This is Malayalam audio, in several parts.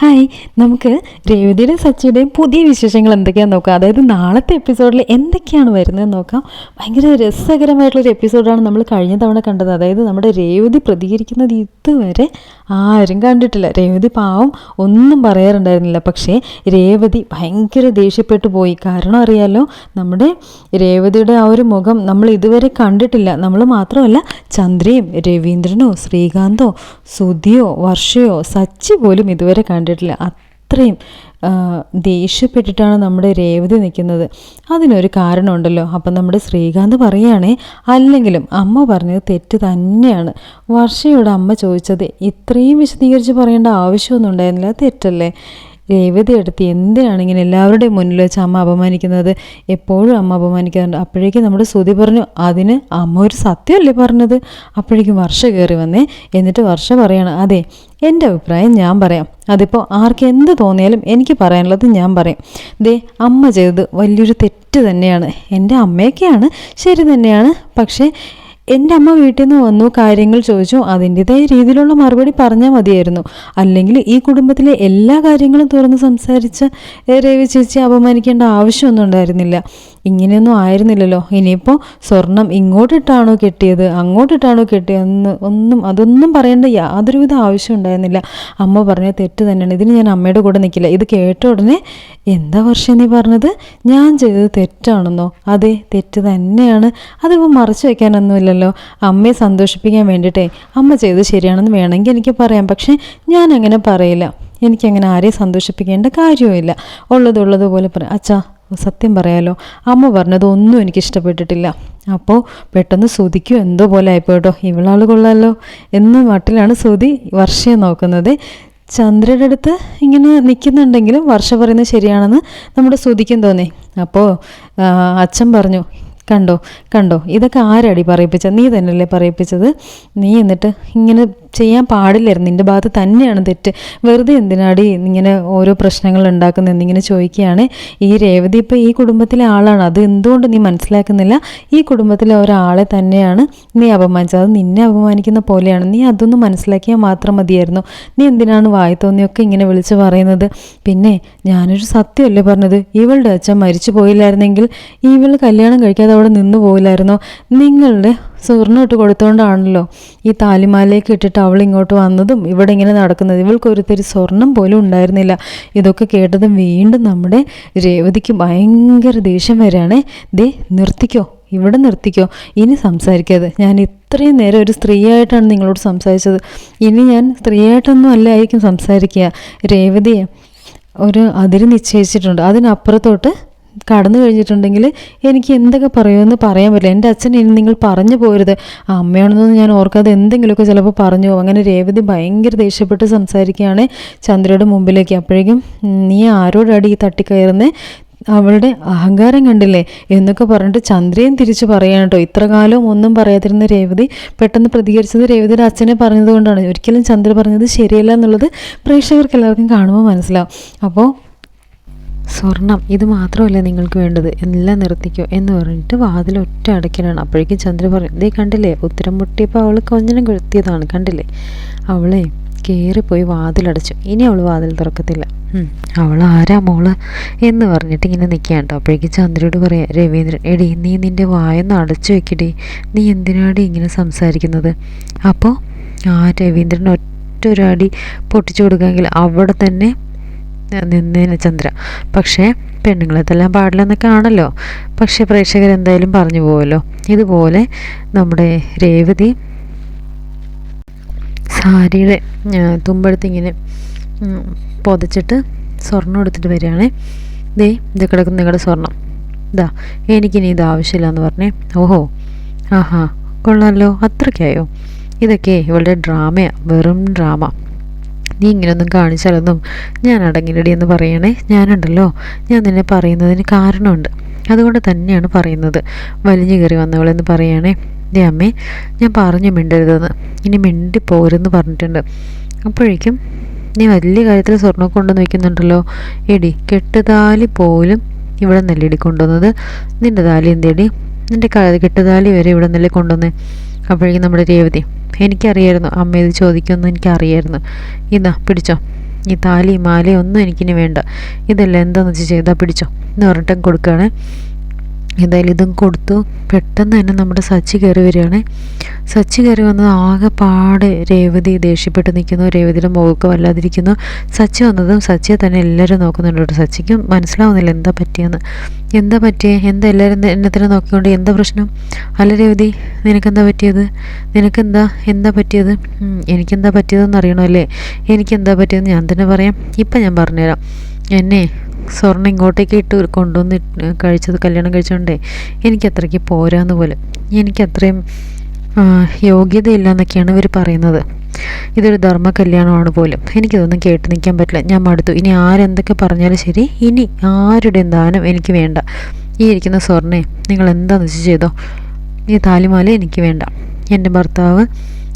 ഹായ് നമുക്ക് രേവതിയുടെയും സച്ചിയുടെയും പുതിയ വിശേഷങ്ങൾ എന്തൊക്കെയാണെന്ന് നോക്കാം. അതായത് നാളത്തെ എപ്പിസോഡിൽ എന്തൊക്കെയാണ് വരുന്നതെന്ന് നോക്കാം. ഭയങ്കര രസകരമായിട്ടുള്ളൊരു എപ്പിസോഡാണ് നമ്മൾ കഴിഞ്ഞ തവണ കണ്ടത്. അതായത് നമ്മുടെ രേവതി പ്രതികരിക്കുന്നത് ഇതുവരെ ആരും കണ്ടിട്ടില്ല. രേവതി പാവം ഒന്നും പറയാറുണ്ടായിരുന്നില്ല. പക്ഷേ രേവതി ഭയങ്കര ദേഷ്യപ്പെട്ടു പോയി. കാരണം അറിയാലോ നമ്മുടെ രേവതിയുടെ ആ ഒരു മുഖം നമ്മൾ ഇതുവരെ കണ്ടിട്ടില്ല. നമ്മൾ മാത്രമല്ല ചന്ദ്രയും രവീന്ദ്രനോ ശ്രീകാന്തോ സുധിയോ വർഷയോ സച്ചി പോലും ഇതുവരെ കണ്ടിട്ടില്ല. അത്രയും ദേഷ്യപ്പെട്ടിട്ടാണ് നമ്മുടെ രേവതി നിൽക്കുന്നത് അതിനൊരു കാരണമുണ്ടല്ലോ. അപ്പം നമ്മുടെ ശ്രീകാന്ത് പറയുകയാണേ അല്ലെങ്കിലും അമ്മ പറഞ്ഞത് തെറ്റ് തന്നെയാണ്. വർഷയോട് അമ്മ ചോദിച്ചത് ഇത്രയും വിശദീകരിച്ച് പറയേണ്ട ആവശ്യമൊന്നും ഉണ്ടായിരുന്നില്ല. തെറ്റല്ലേ? രേവതി എടുത്ത് എന്തിനാണ് ഇങ്ങനെ എല്ലാവരുടെയും മുന്നിൽ വെച്ച് അമ്മ അപമാനിക്കുന്നത്? എപ്പോഴും അമ്മ അപമാനിക്കാറുണ്ട്. അപ്പോഴേക്കും നമ്മുടെ ശ്രുതി പറഞ്ഞു അതിന് അമ്മ ഒരു സത്യമല്ലേ പറഞ്ഞത്? അപ്പോഴേക്കും വർഷ കയറി വന്നേ. എന്നിട്ട് വർഷ പറയണം അതെ എന്റെ അഭിപ്രായം ഞാൻ പറയാം. അതിപ്പോൾ ആർക്ക് എന്ത് തോന്നിയാലും എനിക്ക് പറയാനുള്ളത് ഞാൻ പറയും. ദേ അമ്മ ചെയ്തത് വലിയൊരു തെറ്റ് തന്നെയാണ്. എന്റെ അമ്മയൊക്കെയാണ് ശരി തന്നെയാണ്. പക്ഷേ എന്റെ അമ്മ വീട്ടിൽ നിന്ന് വന്നു കാര്യങ്ങൾ ചോദിച്ചു. അതിന്റെതായ രീതിയിലുള്ള മറുപടി പറഞ്ഞാൽ മതിയായിരുന്നു. അല്ലെങ്കിൽ ഈ കുടുംബത്തിലെ എല്ലാ കാര്യങ്ങളും തുറന്ന് സംസാരിച്ച രവി ചേച്ചി അപമാനിക്കേണ്ട ആവശ്യമൊന്നും ഉണ്ടായിരുന്നില്ല. ഇങ്ങനെയൊന്നും ആയിരുന്നില്ലല്ലോ. ഇനിയിപ്പോൾ സ്വർണം ഇങ്ങോട്ടിട്ടാണോ കെട്ടിയത്? അങ്ങോട്ടിട്ടാണോ കെട്ടിയതെന്ന് ഒന്നും അതൊന്നും പറയേണ്ട യാതൊരുവിധ ആവശ്യം ഉണ്ടായിരുന്നില്ല. അമ്മ പറഞ്ഞ തെറ്റ് തന്നെയാണ്. ഇതിന് ഞാൻ അമ്മയുടെ കൂടെ നിൽക്കില്ല ഇത് കേട്ട ഉടനെ എന്താ വർഷം നീ പറഞ്ഞത്? ഞാൻ ചെയ്തത് തെറ്റാണെന്നോ? അതെ തെറ്റ് തന്നെയാണ്. അതിപ്പോൾ മറച്ചു വയ്ക്കാനൊന്നുമില്ലല്ലോ അമ്മയെ സന്തോഷിപ്പിക്കാൻ വേണ്ടിയിട്ടേ. അമ്മ ചെയ്തത് ശരിയാണെന്ന് വേണമെങ്കിൽ എനിക്ക് പറയാം. പക്ഷേ ഞാൻ അങ്ങനെ പറയില്ല. എനിക്കങ്ങനെ ആരെയും സന്തോഷിപ്പിക്കേണ്ട കാര്യവുമില്ല. ഉള്ളതുള്ളതുപോലെ പറയാം അച്ഛാ സത്യം പറയാലോ അമ്മ പറഞ്ഞതൊന്നും എനിക്ക് ഇഷ്ടപ്പെട്ടിട്ടില്ല. അപ്പോൾ പെട്ടെന്ന് ശ്രുതിക്കും എന്തോ പോലെ ആയിപ്പോട്ടോ ഇവളാൾ കൊള്ളാലോ എന്ന മട്ടിലാണ് ശ്രുതി വർഷയെ നോക്കുന്നത്. ചന്ദ്രയുടെ അടുത്ത് ഇങ്ങനെ നിൽക്കുന്നുണ്ടെങ്കിലും വർഷ പറയുന്നത് ശരിയാണെന്ന് നമ്മുടെ ശ്രുതിക്കും തോന്നി. അപ്പോൾ അച്ഛൻ പറഞ്ഞു കണ്ടോ കണ്ടോ ഇതൊക്കെ ആരടി പറയിപ്പിച്ചത് നീ തന്നെയല്ലേ പറയിപ്പിച്ചത്? നീ എന്നിട്ട് ഇങ്ങനെ ചെയ്യാൻ പാടില്ലായിരുന്നു. നിന്റെ ഭാഗത്ത് തന്നെയാണ് തെറ്റ്. വെറുതെ എന്തിനാടി ഇങ്ങനെ ഓരോ പ്രശ്നങ്ങൾ ഉണ്ടാക്കുന്നത് എന്നിങ്ങനെ ചോദിക്കുകയാണ്. ഈ രേവതി ഇപ്പോൾ ഈ കുടുംബത്തിലെ ആളാണ്. അത് എന്തുകൊണ്ട് നീ മനസ്സിലാക്കുന്നില്ല? ഈ കുടുംബത്തിലെ ഒരാളെ തന്നെയാണ് നീ അപമാനിച്ചത്. അത് നിന്നെ അപമാനിക്കുന്ന പോലെയാണ്. നീ അതൊന്ന് മനസ്സിലാക്കിയാൽ മാത്രം മതിയായിരുന്നു. നീ എന്തിനാണ് വായി തോന്നിയൊക്കെ ഇങ്ങനെ വിളിച്ച് പറയുന്നത്? പിന്നെ ഞാനൊരു സത്യമല്ലേ പറഞ്ഞത്? ഇവളുടെ അച്ഛൻ മരിച്ചു പോയില്ലായിരുന്നെങ്കിൽ ഇവൾ കല്യാണം കഴിക്കാതെ അവിടെ നിന്ന് പോയില്ലായിരുന്നോ? നിങ്ങളുടെ സ്വർണം ഇട്ട് കൊടുത്തോണ്ടാണല്ലോ ഈ താലിമാലയൊക്കെ ഇട്ടിട്ട് അവൾ ഇങ്ങോട്ട് വന്നതും ഇവിടെ ഇങ്ങനെ നടക്കുന്നത്. ഇവൾക്ക് ഒരു തരി സ്വർണം പോലും ഉണ്ടായിരുന്നില്ല. ഇതൊക്കെ കേട്ടതും വീണ്ടും നമ്മുടെ രേവതിക്ക് ഭയങ്കര ദേഷ്യം വരികയാണേ. ദേ നിർത്തിക്കോ. ഇവിടെ നിർത്തിക്കോ. ഇനി സംസാരിക്കാതെ. ഞാൻ ഇത്രയും നേരം ഒരു സ്ത്രീയായിട്ടാണ് നിങ്ങളോട് സംസാരിച്ചത്. ഇനി ഞാൻ സ്ത്രീയായിട്ടൊന്നും അല്ലായിരിക്കും സംസാരിക്കുക. രേവതിയെ ഒരു അതിര് നിശ്ചയിച്ചിട്ടുണ്ട്. അതിനപ്പുറത്തോട്ട് കടന്നു കഴിഞ്ഞിട്ടുണ്ടെങ്കിൽ എനിക്ക് എന്തൊക്കെ പറയുമെന്ന് പറയാൻ പറ്റില്ല. എന്റെ അച്ഛൻ ഇനി നിങ്ങൾ പറഞ്ഞു പോരുത്. അമ്മയാണെന്നൊന്നും ഞാൻ ഓർക്കാതെ എന്തെങ്കിലുമൊക്കെ ചിലപ്പോൾ പറഞ്ഞു പോകും. അങ്ങനെ രേവതി ഭയങ്കര ദേഷ്യപ്പെട്ട് സംസാരിക്കുകയാണ് ചന്ദ്രയുടെ മുമ്പിലേക്ക്. അപ്പോഴേക്കും നീ ആരോടാടി ഈ തട്ടിക്കയറുന്നേ? അവളുടെ അഹങ്കാരം കണ്ടില്ലേ? എന്നൊക്കെ പറഞ്ഞിട്ട് ചന്ദ്രയും തിരിച്ചു പറയാൻ കേട്ടോ. ഇത്ര കാലവും ഒന്നും പറയാതിരുന്ന രേവതി പെട്ടെന്ന് പ്രതികരിച്ചത് രേവതിയുടെ അച്ഛനെ പറഞ്ഞതുകൊണ്ടാണ്. ഒരിക്കലും ചന്ദ്ര പറഞ്ഞത് ശരിയല്ല എന്നുള്ളത് പ്രേക്ഷകർക്ക് എല്ലാവർക്കും കാണുമ്പോൾ മനസ്സിലാവും. അപ്പോൾ സ്വർണം ഇത് മാത്രമല്ല നിങ്ങൾക്ക് വേണ്ടത്. എല്ലാം നിർത്തിക്കോ എന്ന് പറഞ്ഞിട്ട് വാതിൽ ഒറ്റ അടയ്ക്കലാണ്. അപ്പോഴേക്കും ചന്ദ്ര പറഞ്ഞു ഇതേ കണ്ടില്ലേ? ഉത്തരം മുട്ടിയപ്പോൾ അവൾ കൊഞ്ഞനം കൊഴുത്തിയതാണ് കണ്ടില്ലേ? അവളെ കയറിപ്പോയി വാതിലടച്ചു ഇനി അവൾ വാതിൽ തുറക്കത്തില്ല. അവൾ ആരാ മോൾ? എന്ന് പറഞ്ഞിട്ട് ഇങ്ങനെ നിൽക്കുകയാണ് കേട്ടോ അപ്പോഴേക്കും ചന്ദ്രയോട് പറയാം രവീന്ദ്രൻ എടി നീ നിന്റെ വായൊന്ന് അടച്ചു വെക്കടി. നീ എന്തിനാടി ഇങ്ങനെ സംസാരിക്കുന്നത്? അപ്പോൾ ആ രവീന്ദ്രൻ ഒറ്റ ഒരു അടി പൊട്ടിച്ചു കൊടുക്കാമെങ്കിൽ അവിടെ തന്നെ നിന്നേനെ ചന്ദ്ര. പക്ഷേ പെണ്ണുങ്ങളെത്തെല്ലാം പാടില്ലെന്നൊക്കെ ആണല്ലോ പക്ഷേ പ്രേക്ഷകർ എന്തായാലും പറഞ്ഞു പോവല്ലോ. ഇതുപോലെ നമ്മുടെ രേവതി സാരിയുടെ ആ, തുമ്പെടുത്ത് ഇങ്ങനെ ഉം, പുതച്ചിട്ട് സ്വർണം എടുത്തിട്ട് വരികയാണേ. ദേ ഇത് കിടക്കുന്ന നിങ്ങളുടെ സ്വർണം ഇതാ എനിക്കിനി ഇത് ആവശ്യമില്ല എന്ന് പറഞ്ഞേ. ഓഹോ. ആഹാ കൊള്ളാമല്ലോ അത്രയ്ക്കായോ? ഇതൊക്കെ ഇവളുടെ ഡ്രാമയാണ് വെറും ഡ്രാമ. നീ ഇങ്ങനെയൊന്നും കാണിച്ചാലൊന്നും ഞാൻ അടങ്ങിലടി എന്ന് പറയണേ. ഞാനുണ്ടല്ലോ. ഞാൻ നിന്നെ പറയുന്നതിന് കാരണമുണ്ട്. അതുകൊണ്ട് തന്നെയാണ് പറയുന്നത്. വലിഞ്ഞു കയറി വന്നവളെന്ന് പറയണേ. ദേ അമ്മേ ഞാൻ പറഞ്ഞു മിണ്ടരുതെന്ന്. ഇനി മിണ്ടി പോരെന്ന് പറഞ്ഞിട്ടുണ്ട്. അപ്പോഴേക്കും നീ വലിയ കാര്യത്തിൽ സ്വർണം കൊണ്ടുവന്ന് വയ്ക്കുന്നുണ്ടല്ലോ. എടി കെട്ടുതാലി പോലും ഇവിടെ നെല്ലടി കൊണ്ടുവന്നത്. നിന്റെ താലി എന്തേടി നിന്റെ കെട്ടുതാലി വരെ ഇവിടെ നെല്ലി കൊണ്ടുവന്നേ അപ്പോഴേക്കും നമ്മുടെ രേവതി എനിക്കറിയായിരുന്നു. അമ്മ ഇത് ചോദിക്കുമെന്ന് എനിക്കറിയായിരുന്നു. ഇതാ പിടിച്ചോ. ഈ താലി മാലയൊന്നും എനിക്കിനി വേണ്ട. ഇതെല്ലാം എന്താണെന്ന് വെച്ചാൽ ചെയ്താൽ പിടിച്ചോ? എന്ന് പറഞ്ഞിട്ട് കൊടുക്കുകയാണ്. എന്തായാലും ഇതും കൊടുത്തു. പെട്ടെന്ന് തന്നെ നമ്മുടെ സച്ചി കയറി വരികയാണ്. സച്ചി കയറി വന്നത് ആകെ പാട് രേവതി ദേഷ്യപ്പെട്ട് നിൽക്കുന്നു. രേവതിയുടെ മുഖമൊക്കെ വല്ലാതിരിക്കുന്നു. സച്ചി വന്നതും സച്ചിയെ തന്നെ എല്ലാവരും നോക്കുന്നുണ്ട് കേട്ടോ. സച്ചിക്കും മനസ്സിലാവുന്നില്ല എന്താ പറ്റിയെന്ന്. എന്താ പറ്റിയേ? എന്താ എല്ലാവരും എന്നെ തന്നെ നോക്കിക്കൊണ്ട് എന്താ പ്രശ്നം? അല്ല രേവതി നിനക്കെന്താ പറ്റിയത്? നിനക്കെന്താ? എന്താ പറ്റിയത്? എനിക്കെന്താ പറ്റിയതെന്ന് അറിയണമല്ലേ? എനിക്കെന്താ പറ്റിയതെന്ന് ഞാൻ തന്നെ പറയാം. ഇപ്പം ഞാൻ പറഞ്ഞുതരാം. എന്നെ സ്വർണം ഇങ്ങോട്ടേക്ക് ഇട്ട് കൊണ്ടുവന്ന് കഴിച്ചത് കല്യാണം കഴിച്ചോണ്ടേ എനിക്ക് അത്രയ്ക്ക് പോരാന്ന് പോലെ. എനിക്ക് അത്രയും യോഗ്യതയില്ല എന്നൊക്കെയാണ് ഇവർ പറയുന്നത്. ഇതൊരു ധർമ്മ കല്യാണമാണ് പോലും. എനിക്കിതൊന്നും കേട്ട് നിൽക്കാൻ പറ്റില്ല. ഞാൻ മടുത്തു. ഇനി ആരെന്തൊക്കെ പറഞ്ഞാലും ശരി ഇനി ആരുടെ ദാനം എനിക്ക് വേണ്ട. ഈ ഇരിക്കുന്ന സ്വർണേ നിങ്ങൾ എന്താണെന്ന് വെച്ച് ചെയ്തോ? ഈ താലിമാല എനിക്ക് വേണ്ട. എന്റെ ഭർത്താവ്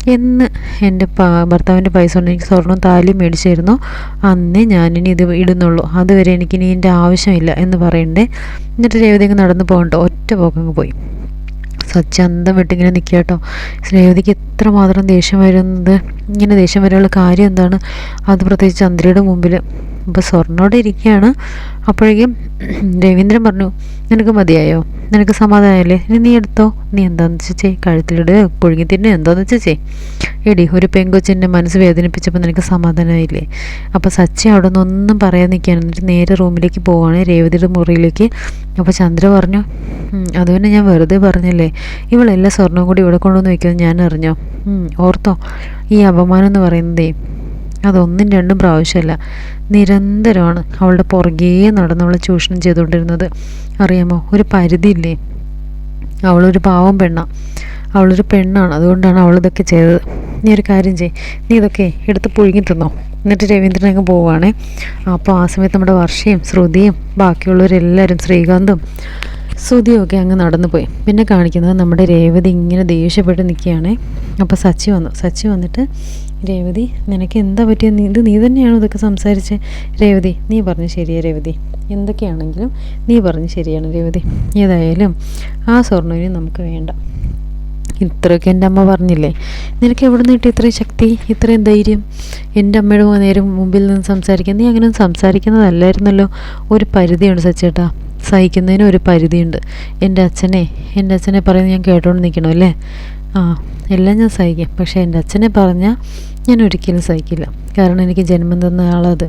എന്ന് എന്റെ ഭർത്താവിന്റെ പൈസ കൊണ്ട് എനിക്ക് സ്വർണം താലിയും മേടിച്ചിരുന്നു. അന്നേ ഞാനിനി ഇത് ഇടുന്നുള്ളൂ. അതുവരെ എനിക്കിനി ഇതിന്റെ ആവശ്യമില്ല എന്ന് പറയണ്ടേ. എന്നിട്ട് രേവതി അങ്ങ് നടന്നു പോകണ്ട. ഒറ്റ പോക്കങ്ങ് പോയി. സച്ചന്തം വിട്ടിങ്ങനെ നിൽക്കുക കേട്ടോ. രേവതിക്ക് എത്രമാത്രം ദേഷ്യം വരുന്നത്? ഇങ്ങനെ ദേഷ്യം വരാനുള്ള കാര്യം എന്താണ്? അത് പ്രത്യേകിച്ച് ചന്ദ്രയുടെ മുമ്പിൽ അപ്പോൾ സ്വർണോടെ ഇരിക്കുകയാണ് അപ്പോഴേക്കും രവീന്ദ്രൻ പറഞ്ഞു നിനക്ക് മതിയായോ? നിനക്ക് സമാധാനമല്ലേ? ഇനി നീ എടുത്തോ? നീ എന്താന്ന് വെച്ചാൽ ചെയ് കഴുത്തിലിട് പുഴുങ്ങി തിന്നെ എന്താന്ന് വെച്ചാൽ ചെയ് എടി ഒരു പെങ്കൊച്ചിന്റെ മനസ്സ് വേദനിപ്പിച്ചപ്പോൾ നിനക്ക് സമാധാനമായില്ലേ? അപ്പോൾ സച്ചി അവിടെ നിന്ന് ഒന്നും പറയാൻ നിൽക്കാൻ എന്നിട്ട് നേരെ റൂമിലേക്ക് പോവാണ് രേവതിയുടെ മുറിയിലേക്ക്. അപ്പോൾ ചന്ദ്ര പറഞ്ഞു "ഉം, അത് പിന്നെ ഞാൻ വെറുതെ പറഞ്ഞല്ലേ? ഇവളെല്ലാ സ്വർണവും കൂടി ഇവിടെ കൊണ്ടുവന്ന് വയ്ക്കുമെന്ന് ഞാൻ അറിഞ്ഞോ? ഓർത്തോ? ഈ അപമാനം എന്ന് പറയുന്നതേ അതൊന്നും രണ്ടും പ്രാവശ്യമല്ല. നിരന്തരമാണ് അവളുടെ പുറകേ നടന്ന് അവളെ ചൂഷണം ചെയ്തുകൊണ്ടിരുന്നത്. അറിയാമോ? ഒരു പരിധിയില്ലേ? അവളൊരു പാവം പെണ്ണാണ് അവളൊരു പെണ്ണാണ്. അതുകൊണ്ടാണ് അവൾ ഇതൊക്കെ ചെയ്തത്. നീ ഒരു കാര്യം ചെയ് നീ ഇതൊക്കെ എടുത്ത് പുഴുങ്ങി തിന്നോ. എന്നിട്ട് രവീന്ദ്രൻ അങ്ങ് പോവുകയാണേ അപ്പോൾ ആ സമയത്ത് നമ്മുടെ വർഷയും ശ്രുതിയും ബാക്കിയുള്ളവരെല്ലാവരും ശ്രീകാന്തും ശ്രുതിയും ഒക്കെ അങ്ങ് നടന്നു പോയി പിന്നെ കാണിക്കുന്നത് നമ്മുടെ രേവതി ഇങ്ങനെ ദേഷ്യപ്പെട്ട് നിൽക്കുകയാണ്. അപ്പോൾ സച്ചി വന്നു. സച്ചി വന്നിട്ട് രേവതി നിനക്ക് എന്താ പറ്റിയ? നീ ഇത് നീ തന്നെയാണോ ഇതൊക്കെ സംസാരിച്ച്? രേവതി നീ പറഞ്ഞു ശരിയാ രേവതി. എന്തൊക്കെയാണെങ്കിലും നീ പറഞ്ഞു ശരിയാണ് രേവതി. ഏതായാലും ആ സ്വർണവിന് നമുക്ക് വേണ്ട. ഇത്രയൊക്കെ എന്റെ അമ്മ പറഞ്ഞില്ലേ? നിനക്ക് എവിടെ നിന്ന് കിട്ടി ഇത്രയും ശക്തി ഇത്രയും ധൈര്യം? എന്റെ അമ്മയുടെ നേരം മുമ്പിൽ നിന്ന് സംസാരിക്കാൻ? നീ അങ്ങനെ സംസാരിക്കുന്നതല്ലായിരുന്നല്ലോ. ഒരു പരിധിയുണ്ട് സച്ചേട്ടാ. സഹിക്കുന്നതിന് ഒരു പരിധിയുണ്ട്. എന്റെ അച്ഛനെ എന്റെ അച്ഛനെ പറയുന്നത് ഞാൻ കേട്ടോണ്ട് നിൽക്കണം അല്ലേ? ആ എല്ലാം ഞാൻ സഹിക്കാം. പക്ഷേ എന്റെ അച്ഛനെ പറഞ്ഞാൽ ഞാൻ ഒരിക്കലും സഹിക്കില്ല. കാരണം എനിക്ക് ജന്മം തന്ന ആളത്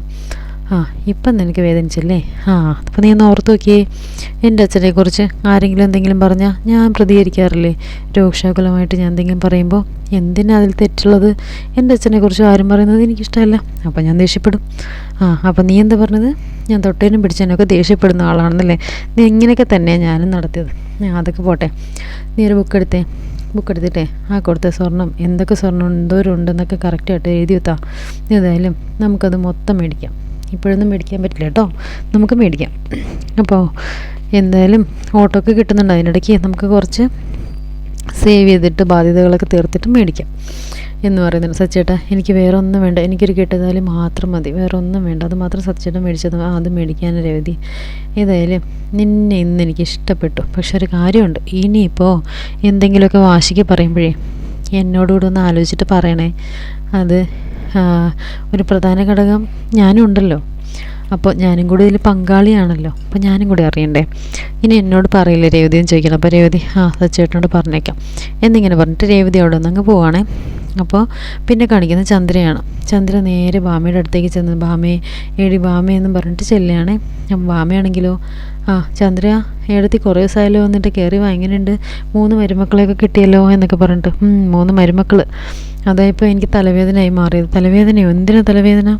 ആ ഇപ്പം നിനക്ക് വേദനിച്ചല്ലേ? ആ അപ്പം നീ ഒന്ന് ഓർത്ത് നോക്കിയേ. എന്റെ അച്ഛനെക്കുറിച്ച് ആരെങ്കിലും എന്തെങ്കിലും പറഞ്ഞാൽ ഞാൻ പ്രതികരിക്കാറില്ലേ? രോക്ഷാകുലമായിട്ട് ഞാൻ എന്തെങ്കിലും പറയുമ്പോൾ എന്തിനാ അതിൽ തെറ്റുള്ളത്? എന്റെ അച്ഛനെക്കുറിച്ച് ആരും പറയുന്നത് എനിക്കിഷ്ടമല്ല. അപ്പം ഞാൻ ദേഷ്യപ്പെടും. ആ അപ്പം നീ എന്താ പറഞ്ഞത്? ഞാൻ തൊട്ടേനും പിടിച്ചതിനൊക്കെ ദേഷ്യപ്പെടുന്ന ആളാണെന്നല്ലേ? നീ ഇങ്ങനെയൊക്കെ തന്നെയാണ് ഞാനും നടത്തിയത്. ഞാൻ അതൊക്കെ പോട്ടെ. നീ ഒരു ബുക്ക് എടുത്തേ. ബുക്ക് എടുത്തിട്ടേ. ആ കൊടുത്ത സ്വർണം. എന്തൊക്കെ സ്വർണം എന്തോരം ഉണ്ടെന്നൊക്കെ കറക്റ്റായിട്ട് എഴുതി വെത്താം. ഏതായാലും നമുക്കത് മൊത്തം മേടിക്കാം. ഇപ്പോഴൊന്നും മേടിക്കാൻ പറ്റില്ല കേട്ടോ. നമുക്ക് മേടിക്കാം. അപ്പോൾ എന്തായാലും ഓട്ടോക്ക് കിട്ടുന്നുണ്ട്. അതിനിടയ്ക്ക് നമുക്ക് കുറച്ച് സേവ് ചെയ്തിട്ട് ബാധ്യതകളൊക്കെ തീർത്തിട്ട് മേടിക്കാം എന്ന് പറയുന്നുണ്ട് സച്ചേട്ടാ. എനിക്ക് വേറെ ഒന്നും വേണ്ട. എനിക്കൊരു കെട്ടുതാലി മാത്രം മതി. വേറെ ഒന്നും വേണ്ട. അത് മാത്രം സച്ചേട്ടൻ മേടിച്ചത് അത് മേടിക്കാൻ രവതി. ഏതായാലും നിന്നെ ഇന്ന് എനിക്ക് ഇഷ്ടപ്പെട്ടു. പക്ഷെ ഒരു കാര്യമുണ്ട്. ഇനിയിപ്പോൾ എന്തെങ്കിലുമൊക്കെ വാശിക്ക് പറയുമ്പോഴേ എന്നോടുകൂടെ ഒന്ന് ആലോചിച്ചിട്ട് പറയണേ. അത് ഒരു പ്രധാന ഘടകം ഞാനും ഉണ്ടല്ലോ അപ്പോൾ ഞാനും കൂടി ഇതിൽ പങ്കാളിയാണല്ലോ. അപ്പോൾ ഞാനും കൂടി അറിയണ്ടേ? ഇനി എന്നോട് പറയില്ല രേവതി എന്ന് ചോദിക്കണം അപ്പോൾ രേവതി ആ സച്ചേട്ടനോട് പറഞ്ഞേക്കാം. എന്നിങ്ങനെ പറഞ്ഞിട്ട് രേവതി അവിടെ നിന്ന് അങ്ങ് പോവാണേ. അപ്പോൾ പിന്നെ കാണിക്കുന്ന ചന്ദ്രയാണ്. ചന്ദ്ര നേരെ ഭാമയുടെ അടുത്തേക്ക് ചെന്ന് ഭാമയെ ഏടി ബാമയെന്നും പറഞ്ഞിട്ട് ചെല്ലുകയാണേ. അപ്പം ബാമയാണെങ്കിലോ ആ ചന്ദ്ര ഏടത്തി കുറേ ദിവസമായാലോ വന്നിട്ട് കയറി വാ മൂന്ന് മരുമക്കളെയൊക്കെ കിട്ടിയല്ലോ എന്നൊക്കെ പറഞ്ഞിട്ട്. മൂന്ന് മരുമക്കൾ അതായിപ്പോൾ എനിക്ക് തലവേദനയായി മാറിയത്. തലവേദനയോ എന്തിനാ തലവേദന?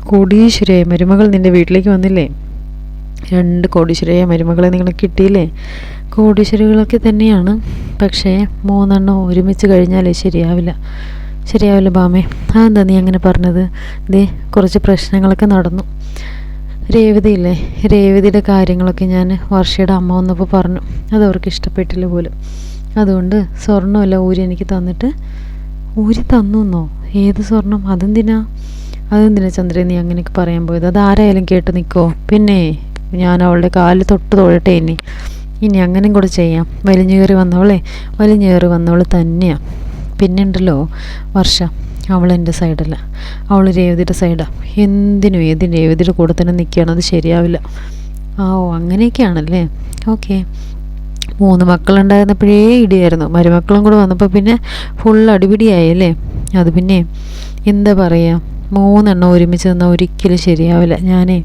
കോടീശ്വരയായ മരുമകൾ നിന്റെ വീട്ടിലേക്ക് വന്നില്ലേ? രണ്ട് കോടീശ്വരയായ മരുമകളെ നിങ്ങൾ കിട്ടിയില്ലേ? കോടീശ്വരികളൊക്കെ തന്നെയാണ്. പക്ഷേ മൂന്നെണ്ണം ഒരുമിച്ച് കഴിഞ്ഞാലേ ശരിയാവില്ല. ശരിയാവില്ല ബാമേ. അതെന്താ നീ അങ്ങനെ പറഞ്ഞത്? ദേ കുറച്ച് പ്രശ്നങ്ങളൊക്കെ നടന്നു. രേവതിയില്ലേ? രേവതിയുടെ കാര്യങ്ങളൊക്കെ ഞാൻ വർഷയുടെ അമ്മ വന്നപ്പോൾ പറഞ്ഞു. അത് അവർക്ക് ഇഷ്ടപ്പെട്ടില്ല പോലും. അതുകൊണ്ട് സ്വർണമല്ല ഊരി എനിക്ക് തന്നിട്ട്. ഊരി തന്നു ഏത് സ്വർണം? അതെന്തിനാ? അതെന്തിനാ ചന്ദ്രൻ നീ അങ്ങനെയൊക്കെ പറയാൻ പോയത്? അത് ആരായാലും കേട്ട് നിൽക്കുമോ പിന്നെ ഞാൻ അവളുടെ കാൽ തൊട്ട് തൊഴട്ടെ ഇനി. ഇനി അങ്ങനെയും കൂടെ ചെയ്യാം. വലിഞ്ഞു കയറി വന്നവളെ വലിഞ്ഞു കയറി വന്നവൾ തന്നെയാണ് പിന്നെ ഉണ്ടല്ലോ വർഷ അവൾ എന്റെ സൈഡല്ല. അവൾ രേവതിയുടെ സൈഡാണ് എന്തിനും ഏതിനും രേവതിയുടെ കൂടെ തന്നെ നിൽക്കുകയാണ്. അത് ശരിയാവില്ല. ആ ഓ അങ്ങനെയൊക്കെയാണല്ലേ? ഓക്കെ. മൂന്ന് മക്കളുണ്ടായിരുന്നപ്പോഴേ ഇടിയായിരുന്നു. മരുമക്കളും കൂടെ വന്നപ്പോൾ പിന്നെ ഫുൾ അടിപിടിയായി അല്ലേ അത് പിന്നെ എന്താ പറയുക മൂന്നെണ്ണം ഒരുമിച്ച് നിന്നാൽ ഒരിക്കലും ശരിയാവില്ല. ഞാനേ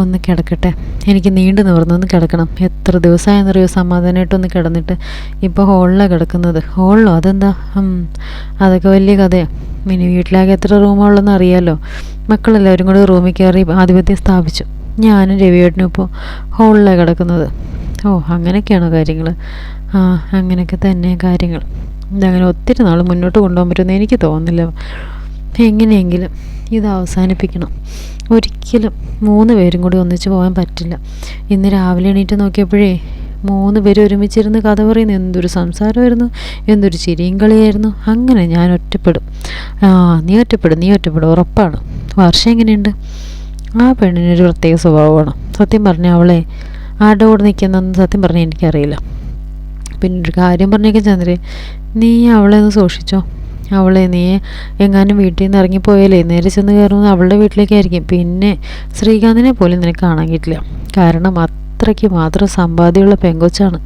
ഒന്ന് കിടക്കട്ടെ. എനിക്ക് നീണ്ടു നിവർന്നൊന്ന് കിടക്കണം. എത്ര ദിവസമായെന്നറിയോ സമാധാനമായിട്ടൊന്ന് കിടന്നിട്ട്. ഇപ്പോൾ ഹോളിലാണ് കിടക്കുന്നത്. ഹോളിലോ അതെന്താ? അതൊക്കെ വലിയ കഥയാണ് ഇനി വീട്ടിലാകെ എത്ര റൂമുള്ളതെന്ന് അറിയാമല്ലോ മക്കളെല്ലാവരും കൂടി റൂമിൽ കയറി ആധിപത്യം സ്ഥാപിച്ചു. ഞാനും രവിയേട്ടനും ഇപ്പോൾ ഹോളിലാണ് കിടക്കുന്നത്. ഓ അങ്ങനെയൊക്കെയാണോ കാര്യങ്ങൾ ആ അങ്ങനെയൊക്കെ തന്നെ കാര്യങ്ങൾ. ഇതങ്ങനെ ഒത്തിരി നാൾ മുന്നോട്ട് കൊണ്ടുപോകാൻ പറ്റുമെന്ന് എനിക്ക് തോന്നുന്നില്ല. എങ്ങനെയെങ്കിലും ഇത് അവസാനിപ്പിക്കണം. ഒരിക്കലും മൂന്ന് പേരും കൂടി ഒന്നിച്ച് പോകാൻ പറ്റില്ല. ഇന്ന് രാവിലെ എണീറ്റ് നോക്കിയപ്പോഴേ മൂന്ന് പേരും ഒരുമിച്ചിരുന്ന് കഥ പറയുന്നു. എന്തൊരു സംസാരമായിരുന്നു. എന്തൊരു ചിരിയും കളിയായിരുന്നു. അങ്ങനെ ഞാൻ ഒറ്റപ്പെടും. ആ നീ ഒറ്റപ്പെടും നീ ഒറ്റപ്പെടും. ഉറപ്പാണ്. വർഷം എങ്ങനെയുണ്ട്? ആ പെണ്ണിനൊരു പ്രത്യേക സ്വഭാവമാണ്. സത്യം പറഞ്ഞാൽ അവളെ ആരുടെ കൂടെ നിൽക്കുന്നതെന്ന് സത്യം പറഞ്ഞാൽ എനിക്കറിയില്ല. പിന്നെ ഒരു കാര്യം പറഞ്ഞേക്കാം ചന്ദ്രേ നീ അവളെ ഒന്ന് സൂക്ഷിച്ചോ? അവളെ നീ എങ്ങാനും വീട്ടിൽ നിന്ന് ഇറങ്ങിപ്പോയാലേ നേരെ ചെന്ന് കയറുന്നത് അവളുടെ വീട്ടിലേക്കായിരിക്കും. പിന്നെ ശ്രീകാന്തിനെ പോലും നിനക്ക് കാണാൻ കിട്ടില്ല. കാരണം അത്രയ്ക്ക് മാത്രം സമ്പാദ്യമുള്ള പെങ്കൊച്ചാണ്.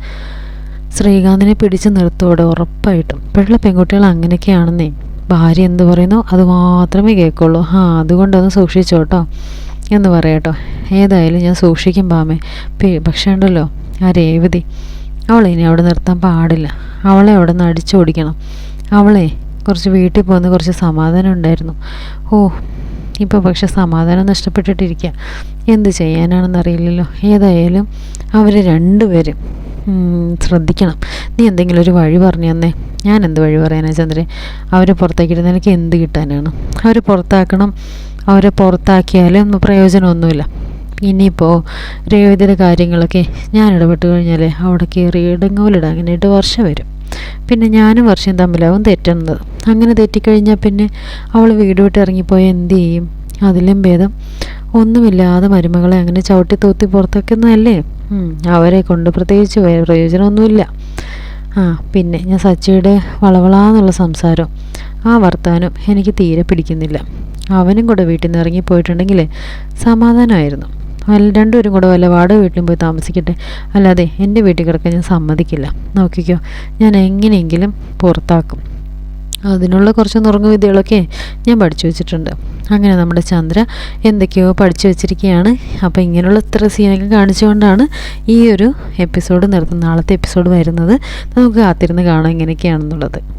ശ്രീകാന്തിനെ പിടിച്ച് നിർത്തോടെ ഉറപ്പായിട്ടും. ഇപ്പോഴുള്ള പെൺകുട്ടികൾ അങ്ങനെയൊക്കെയാണെന്നേ. ഭാര്യ എന്ത് പറയുന്നു അത് മാത്രമേ കേൾക്കുള്ളൂ. ആ അതുകൊണ്ടൊന്ന് സൂക്ഷിച്ചോട്ടോ. എന്ന് പറയാട്ടോ. ഏതായാലും ഞാൻ സൂക്ഷിക്കും പാമേ. പക്ഷേ ഉണ്ടല്ലോ ആ രേവതി. അവളെ ഇനി അവിടെ നിർത്താൻ പാടില്ല. അവളെ അവിടെ നിന്ന് അടിച്ചോടിക്കണം അവളെ കുറച്ച് വീട്ടിൽ പോകുന്ന കുറച്ച് സമാധാനം ഉണ്ടായിരുന്നു. ഓ ഇപ്പോൾ പക്ഷെ സമാധാനം നഷ്ടപ്പെട്ടിട്ടിരിക്കുക എന്ത് ചെയ്യാനാണെന്നറിയില്ലല്ലോ ഏതായാലും അവർ രണ്ടുപേരും ശ്രദ്ധിക്കണം. നീ എന്തെങ്കിലും ഒരു വഴി പറഞ്ഞു തന്നേ. ഞാൻ എന്ത് വഴി പറയാനാ ചന്ദ്രൻ അവരെ പുറത്തേക്കിടുന്ന നിനക്ക് എന്ത് കിട്ടാനാണ്? അവരെ പുറത്താക്കണം അവരെ പുറത്താക്കിയാലും പ്രയോജനമൊന്നുമില്ല. ഇനിയിപ്പോൾ രേവതിയുടെ കാര്യങ്ങളൊക്കെ ഞാൻ ഇടപെട്ട് കഴിഞ്ഞാൽ അവിടെ കയറി ഇടങ്ങോലിടാനായിട്ട് വർഷം വരും. പിന്നെ ഞാനും വർഷം തമ്മിലാവും തെറ്റുന്നത്. അങ്ങനെ തെറ്റിക്കഴിഞ്ഞാൽ പിന്നെ അവൾ വീട് വിട്ട് ഇറങ്ങിപ്പോയാൽ എന്ത് ചെയ്യും? അതിലും ഭേദം. ഒന്നുമില്ലാതെ മരുമകളെ അങ്ങനെ ചവിട്ടി തൂത്തി പുറത്തേക്കുന്നതല്ലേ? അവരെ കൊണ്ട് പ്രത്യേകിച്ച് പ്രയോജനമൊന്നുമില്ല. ആ പിന്നെ ഞാൻ സച്ചിയുടെ വളവളാന്നുള്ള സംസാരം ആ വർത്താനം എനിക്ക് തീരെ പിടിക്കുന്നില്ല. അവനും കൂടെ വീട്ടിൽ നിന്ന് ഇറങ്ങിപ്പോയിട്ടുണ്ടെങ്കിൽ സമാധാനമായിരുന്നു. രണ്ടുപേരും കൂടെ വല്ല വാടക വീട്ടിലും പോയി താമസിക്കട്ടെ. അല്ലാതെ എന്റെ വീട്ടിൽ കിടക്കാൻ ഞാൻ സമ്മതിക്കില്ല. നോക്കിക്കോ ഞാൻ എങ്ങനെയെങ്കിലും പുറത്താക്കും. അതിനുള്ള കുറച്ച് നുറുങ്ങു വിദ്യകളൊക്കെ ഞാൻ പഠിച്ചു വെച്ചിട്ടുണ്ട്. അങ്ങനെ നമ്മുടെ ചന്ദ്ര എന്തൊക്കെയോ പഠിച്ചു വെച്ചിരിക്കുകയാണ്. അപ്പോൾ ഇങ്ങനെയുള്ള ഇത്ര സീനൊക്കെ കാണിച്ചുകൊണ്ടാണ് ഈ ഒരു എപ്പിസോഡ് നിർത്തുന്നത്. നാളത്തെ എപ്പിസോഡ് വരുന്നത്. നമുക്ക് കാത്തിരുന്ന് കാണാം എങ്ങനെയൊക്കെയാണെന്നുള്ളത്